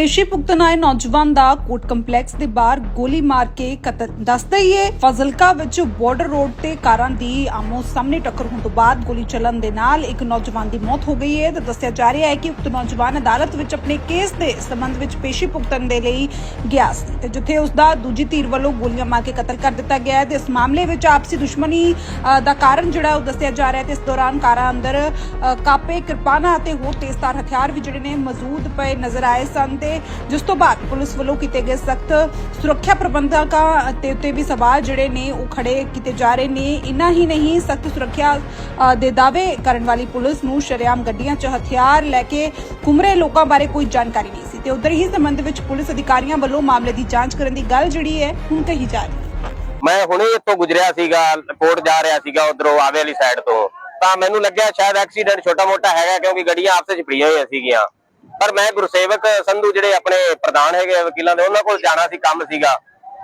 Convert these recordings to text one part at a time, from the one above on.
ਪੇਸ਼ੀ ਭੁਗਤਣ ਆਏ ਨੌਜਵਾਨ ਦਾ ਕੋਰਟ ਕੰਪਲੈਕਸ ਦੇ ਬਾਹਰ ਗੋਲੀ ਮਾਰ ਕੇ ਕਤਲ। ਦੱਸਦਾ ਹੀ ਹੈ ਫਜ਼ਲਕਾ ਵਿੱਚ ਬਾਰਡਰ ਰੋਡ ਤੇ ਕਾਰਾਂ ਦੀ ਆਮੋ ਸਾਹਮਣੇ ਟੱਕਰ ਹੋਣ ਤੋਂ ਬਾਅਦ ਗੋਲੀ ਚੱਲਣ ਦੇ ਨਾਲ ਇੱਕ ਨੌਜਵਾਨ ਦੀ ਮੌਤ ਹੋ ਗਈ ਹੈ। ਤੇ ਦੱਸਿਆ ਜਾ ਰਿਹਾ ਹੈ ਕਿ ਉਕਤ ਨੌਜਵਾਨ ਅਦਾਲਤ ਵਿੱਚ ਆਪਣੇ ਕੇਸ ਦੇ ਸੰਬੰਧ ਵਿੱਚ ਪੇਸ਼ੀ ਭੁਗਤਣ ਦੇ ਲਈ ਗਿਆ ਸੀ। ਤੇ ਜਿੱਥੇ ਉਸ ਦਾ ਦੂਜੀ ਧਿਰ ਵੱਲੋਂ ਗੋਲੀਆਂ ਮਾਰ ਕੇ ਕਤਲ ਕਰ ਦਿੱਤਾ ਗਿਆ ਹੈ ਤੇ ਇਸ ਮਾਮਲੇ ਵਿੱਚ ਆਪਸੀ ਦੁਸ਼ਮਣੀ ਦਾ ਕਾਰਨ ਜਿਹੜਾ ਉਹ ਦੱਸਿਆ ਜਾ ਰਿਹਾ ਹੈ। ਤੇ ਇਸ ਦੌਰਾਨ ਕਾਰਾਂ ਅੰਦਰ ਕਾਪੇ, ਕਿਰਪਾਨਾਂ ਅਤੇ ਹੋਰ ਤੇਜ਼ਧਾਰ ਹਥਿਆਰ ਵੀ ਜਿਹੜੇ ਨੇ ਮੌਜੂਦ ਪਏ ਨਜ਼ਰ ਆਏ ਸਨ ਤੇ ਜਿਸ ਤੋਂ ਬਾਅਦ ਪੁਲਿਸ ਵੱਲੋਂ ਕੀਤੇ ਗਏ ਸਖਤ ਸੁਰੱਖਿਆ ਪ੍ਰਬੰਧਕਾਂ ਤੇ ਉੱਤੇ ਵੀ ਸਵਾਲ ਜਿਹੜੇ ਨੇ ਉਹ ਖੜੇ ਕੀਤੇ ਜਾ ਰਹੇ ਨੇ। ਇਨਾ ਹੀ ਨਹੀਂ, ਸਖਤ ਸੁਰੱਖਿਆ ਦੇ ਦਾਅਵੇ ਕਰਨ ਵਾਲੀ ਪੁਲਿਸ ਨੂੰ ਸ਼ਰੇਆਮ ਗੱਡੀਆਂ 'ਚ ਹਥਿਆਰ ਲੈ ਕੇ ਘੁੰਮਰੇ ਲੋਕਾਂ ਬਾਰੇ ਕੋਈ ਜਾਣਕਾਰੀ ਨਹੀਂ ਸੀ। ਤੇ ਉਧਰ ਹੀ ਸੰਬੰਧ ਵਿੱਚ ਪੁਲਿਸ ਅਧਿਕਾਰੀਆਂ ਵੱਲੋਂ ਮਾਮਲੇ ਦੀ ਜਾਂਚ ਕਰਨ ਦੀ ਗੱਲ ਜਿਹੜੀ ਹੈ, ਹੁਣ ਕਹੀ ਜਾ ਰਹੀ ਹੈ। ਮੈਂ ਹੁਣੇ ਇੱਥੋਂ ਗੁਜ਼ਰਿਆ ਸੀਗਾ ਕੋਟ ਜਾ ਰਿਹਾ ਸੀਗਾ ਉਧਰੋਂ ਆਵੇ ਵਾਲੀ ਸਾਈਡ ਤੋਂ। ਤਾਂ ਮੈਨੂੰ ਲੱਗਿਆ ਸ਼ਾਇਦ ਐਕਸੀਡੈਂਟ ਛੋਟਾ ਮੋਟਾ ਹੈਗਾ, ਕਿਉਂਕਿ ਗੱਡੀਆਂ ਆਪਸ ਵਿੱਚ ਭਰੀਆਂ ਹੋਈਆਂ ਸੀਗੀਆਂ। ਪਰ ਮੈਂ ਗੁਰਸੇਵਕ ਸੰਧੂ ਜਿਹੜੇ ਆਪਣੇ ਪ੍ਰਧਾਨ ਹੈਗੇ ਵਕੀਲਾਂ ਦੇ, ਉਹਨਾਂ ਕੋਲ ਜਾਣਾ ਸੀ, ਕੰਮ ਸੀਗਾ।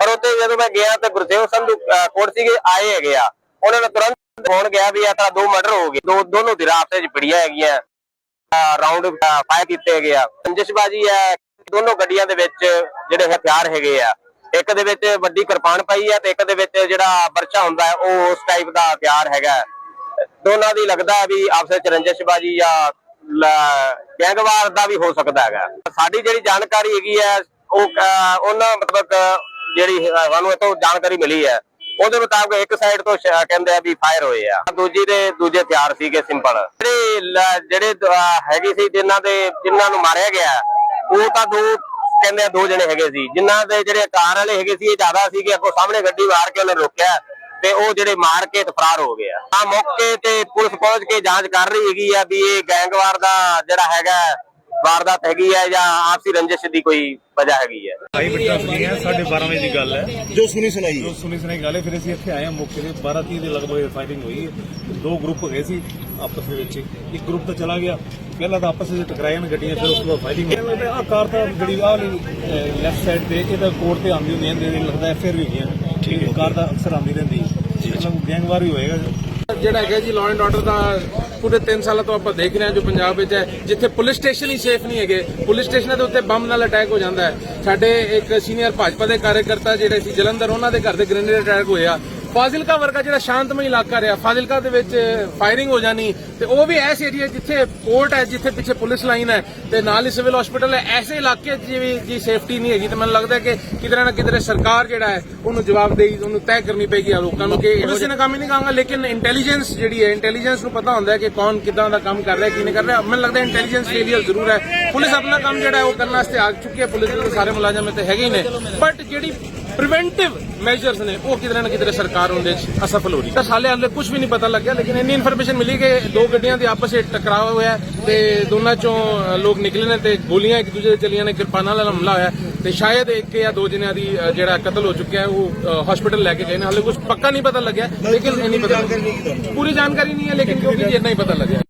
ਪਰ ਉੱਥੇ ਜਦੋਂ ਮੈਂ ਗਿਆ ਤੇ ਗੁਰਸੇਵਕ ਸੰਧੂ ਕੋਰਟ ਸੀਗੇ, ਆਏ ਹੈਗੇ ਆ। ਉਹਨਾਂ ਨੇ ਤੁਰੰਤ ਫੋਨ ਗਿਆ ਵੀ ਇਹ ਤਾਂ ਦੋ ਮਰਡਰ ਹੋ ਗਏ। ਦੋ, ਦੋਨੋਂ ਧਿਰਾਂ ਆਪਸ ਵਿੱਚ ਭਰੀਆਂ ਹੈਗੀਆਂ। ਰਾਉਂਡ ਫਾਇਰ ਕੀਤੇ ਹੈਗੇ ਆ। ਸੰਜਿਸ਼ਬਾਜੀ ਹੈ, ਦੋਨੋਂ ਗੱਡੀਆਂ ਦੇ ਵਿੱਚ ਜਿਹੜੇ ਹਥਿਆਰ ਹੈਗੇ ਆ। ਇੱਕ ਦੇ ਵਿੱਚ ਵੱਡੀ ਕਿਰਪਾਨ ਪਈ ਹੈ ਤੇ ਇੱਕ ਦੇ ਵਿੱਚ ਜਿਹੜਾ ਬਰਛਾ ਹੁੰਦਾ ਹੈ, ਉਹ ਉਸ ਟਾਈਪ ਦਾ ਹਥਿਆਰ ਹੈਗਾ। ਦੋਨਾਂ ਦੀ ਲੱਗਦਾ ਹੈ ਵੀ ਆਪਸ ਵਿੱਚ ਰੰਜਿਸ਼ਬਾਜੀ ਜਾਂ ਗੈਂਗਵਾਰ ਦਾ ਵੀ ਹੋ ਸਕਦਾ ਹੈਗਾ। ਸਾਡੀ ਜਿਹੜੀ ਜਾਣਕਾਰੀ ਹੈਗੀ ਹੈ, ਉਹ ਉਹਨਾਂ ਮਤਲਬ ਜਿਹੜੀ ਸਾਨੂੰ ਇਤੋਂ ਜਾਣਕਾਰੀ ਮਿਲੀ ਹੈ। ਉਹਦੇ ਮੁਤਾਬਕ ਇੱਕ ਸਾਈਡ ਤੋਂ ਕਹਿੰਦੇ ਆ ਵੀ ਫਾਇਰ ਹੋਏ ਆ। ਦੂਜੀ ਦੇ, ਦੂਜੇ ਹਥਿਆਰ ਸੀਗੇ ਸਿੰਪਲ ਜਿਹੜੇ ਜਿਹੜੇ ਹੈਗੇ ਸੀ, ਜਿਨ੍ਹਾਂ ਦੇ, ਜਿਨ੍ਹਾਂ ਨੂੰ ਮਾਰਿਆ ਗਿਆ, ਉਹ ਤਾਂ ਦੋ, ਕਹਿੰਦੇ ਆ ਦੋ ਜਣੇ ਹੈਗੇ ਸੀ। ਜਿਨ੍ਹਾਂ ਦੇ ਜਿਹੜੇ ਕਾਰ ਵਾਲੇ ਹੈਗੇ ਸੀ, ਇਹ ਜ਼ਿਆਦਾ ਸੀਗੇ, ਅੱਗੋਂ ਸਾਹਮਣੇ ਗੱਡੀ ਵਾਰ ਕੇ ਉਹਨੇ ਰੋਕਿਆ। ਤੇ ਉਹ ਜਿਹੜੇ ਮਾਰ ਕੇ ਤੇ ਫਰਾਰ ਹੋ ਗਿਆ ਆ। ਮੌਕੇ ਤੇ ਪੁਲਿਸ ਪਹੁੰਚ ਕੇ ਜਾਂਚ ਕਰ ਰਹੀ ਹੈਗੀ ਆ ਵੀ ਇਹ ਗੈਂਗਵਾਰ ਦਾ ਜਿਹੜਾ ਹੈਗਾ ਵਾਰਦਾਤ ਹੈਗੀ ਹੈ ਜਾਂ ਆਪਸੀ ਰੰਜਿਸ਼ ਦੀ ਕੋਈ ਵਜ੍ਹਾ ਹੈਗੀ ਹੈ ਭਾਈ ਬਿਟਾ ਸੀ ਹੈ? 12:30 ਵਜੇ ਦੀ ਗੱਲ ਹੈ। ਜੋ ਸੁਣੀ ਸੁਣਾਈ। ਜੋ ਸੁਣੀ ਸੁਣਾਈ ਗੱਲ ਹੈ ਫਿਰ ਅਸੀਂ ਇੱਥੇ ਆਏ ਹਾਂ ਮੌਕੇ ਤੇ। 12:30 ਦੇ ਲਗਭਗ ਫਾਇਰਿੰਗ ਹੋਈ ਹੈ। ਦੋ ਗਰੁੱਪ ਗਏ ਸੀ ਆਪਸ ਦੇ ਵਿੱਚ। ਇੱਕ ਗਰੁੱਪ ਤਾਂ ਚਲਾ ਗਿਆ। ਪਹਿਲਾਂ ਤਾਂ ਆਪਸ ਵਿੱਚ ਟਕਰਾਈਆਂ ਨੇ ਗੱਡੀਆਂ ਫਿਰ ਉਸ ਤੋਂ ਬਾਅਦ ਫਾਇਰਿੰਗ ਹੋਈ। ਆ ਕਾਰ ਤਾਂ ਜਿਹੜੀ ਆਹ ਲੈਫਟ ਸਾਈਡ ਤੇ ਇਹਦਾ ਕੋਰਟ ਤੇ ਆਉਂਦੀ ਹੁੰਦੀ ਹੈ ਤੇ ਲੱਗਦਾ ਹੈ ਫਿਰ ਵੀ ਗਿਆ ਠੀਕ ਹੈ। ਕਾਰ ਤਾਂ ਅਕਸਰ ਆਉਂਦੀ ਰਹਿੰਦੀ ਗੈਂਗਵਾਰ ਹੀ ਹੋਏਗਾ ਜਿਹੜਾ ਹੈਗਾ ਜੀ ਲਾਅ ਐਂਡ ਆਰਡਰ ਦਾ ਪੂਰੇ 3 ਸਾਲਾਂ ਤੋਂ ਆਪਾਂ ਦੇਖ ਰਹੇ ਹਾਂ ਜੋ ਪੰਜਾਬ ਵਿੱਚ ਹੈ ਜਿੱਥੇ ਪੁਲਿਸ ਸਟੇਸ਼ਨ ਹੀ ਸੇਫ ਨਹੀਂ ਹੈਗੇ। ਪੁਲਿਸ ਸਟੇਸ਼ਨਾਂ ਦੇ ਉੱਤੇ ਬੰਬ ਨਾਲ ਅਟੈਕ ਹੋ ਜਾਂਦਾ ਹੈ। ਸਾਡੇ ਇੱਕ ਸੀਨੀਅਰ ਭਾਜਪਾ ਦੇ ਕਾਰਜਕਰਤਾ ਜਿਹੜੇ ਸੀ ਜਲੰਧਰ ਉਹਨਾਂ ਦੇ ਘਰ ਦੇ ਗ੍ਰੇਨੇਡ ਅਟੈਕ ਹੋਇਆ ਫਾਜ਼ਿਲਕਾ ਵਰਗਾ ਜਿਹੜਾ ਸ਼ਾਂਤਮਈ ਇਲਾਕਾ ਰਿਹਾ ਫਾਜ਼ਿਲਕਾ ਦੇ ਵਿੱਚ ਫਾਇਰਿੰਗ ਹੋ ਜਾਣੀ ਤੇ ਉਹ ਵੀ ਐਸ ਏਰੀਆ ਜਿੱਥੇ ਪੋਰਟ ਹੈ ਜਿੱਥੇ ਪਿੱਛੇ ਪੁਲਿਸ ਲਾਈਨ ਹੈ ਤੇ ਨਾਲ ਹੀ ਸਿਵਲ ਹਸਪੀਟਲ ਹੈ ਐਸੇ ਇਲਾਕੇ 'ਚ ਜੀ ਸੇਫਟੀ ਨਹੀਂ ਹੈਗੀ ਤੇ ਮੈਨੂੰ ਲੱਗਦਾ ਕਿ ਕਿਧਰੇ ਨਾ ਕਿਧਰੇ ਸਰਕਾਰ ਜਿਹੜਾ ਹੈ ਉਹਨੂੰ ਜਵਾਬਦੇਹੀ ਉਹਨੂੰ ਤੈਅ ਕਰਨੀ ਪਏਗੀ ਆ ਲੋਕਾਂ ਨੂੰ ਕਿ ਇਹੋ ਜਿਹੇ ਨਾਕਾਮੀ ਨਹੀਂ ਕਹਾਂਗਾ ਲੇਕਿਨ ਇੰਟੈਲੀਜੈਂਸ ਜਿਹੜੀ ਹੈ ਇੰਟੈਲੀਜੈਂਸ ਨੂੰ ਪਤਾ ਹੁੰਦਾ ਹੈ ਕਿ ਕੌਣ ਕਿਦਾਂ ਦਾ ਕੰਮ ਕਰ ਰਿਹਾ ਕੀ ਨਹੀਂ ਕਰ ਰਿਹਾ। ਮੈਨੂੰ ਲੱਗਦਾ ਇੰਟੈਲੀਜੈਂਸ ਫੇਲੀਅਰ ਜ਼ਰੂਰ ਹੈ। ਪੁਲਿਸ ਆਪਣਾ ਕੰਮ ਜਿਹੜਾ ਹੈ ਉਹ ਕਰਨ ਵਾਸਤੇ ਆ ਚੁੱਕੀ ਹੈ। ਪੁਲਿਸ ਦੇ ਸਾਰੇ ਮੁਲਾਜ਼ਮ ਇੱਥੇ ਹੈਗੇ ਹੀ ਨੇ। ਬਟ ਜਿਹੜੀ ਪ੍ਰੀਵੈਂਟਿਵ ਮੈਜਰਸ ਨੇ, ਉਹ ਕਿਤੇ ਨਾ ਕਿਤੇ ਸਰਕਾਰ ਉਹਦੇ ਚ ਅਸਫਲ ਹੋ ਰਹੀ ਹੈ। ਹਾਲੇ ਹਾਲੇ ਕੁਝ ਵੀ ਨਹੀਂ ਪਤਾ ਲੱਗਿਆ, ਲੇਕਿਨ ਇੰਨੀ ਇਨਫੋਰਮੇਸ਼ਨ ਮਿਲੀ ਕਿ ਦੋ ਗੱਡੀਆਂ ਦੇ ਆਪਸ ਵਿੱਚ ਟਕਰਾਅ ਹੋਇਆ ਹੈ ਤੇ ਦੋਨਾਂ ਚੋਂ ਲੋਕ ਨਿਕਲੇ ਨੇ ਤੇ ਗੋਲੀਆਂ ਇੱਕ ਦੂਜੇ ਦੇ ਚਲੀਆਂ ਨੇ, ਕਿਰਪਾਨਾਂ ਨਾਲ ਹਮਲਾ ਹੋਇਆ ਤੇ ਸ਼ਾਇਦ ਇੱਕ ਜਾਂ ਦੋ ਜਣਿਆਂ ਦੀ ਜਿਹੜਾ ਕਤਲ ਹੋ ਚੁੱਕਿਆ ਹੈ, ਉਹ ਹਸਪੀਟਲ ਲੈ ਕੇ ਗਏ ਨੇ। ਹਾਲੇ ਕੁਝ ਪੱਕਾ ਨਹੀਂ ਪਤਾ ਲੱਗਿਆ, ਲੇਕਿਨ ਇੰਨੀ ਪਤਾ ਪੂਰੀ ਜਾਣਕਾਰੀ ਨਹੀਂ ਹੈ, ਲੇਕਿਨ ਕਿਉਂਕਿ ਇੰਨਾ ਹੀ ਪਤਾ ਲੱਗਿਆ।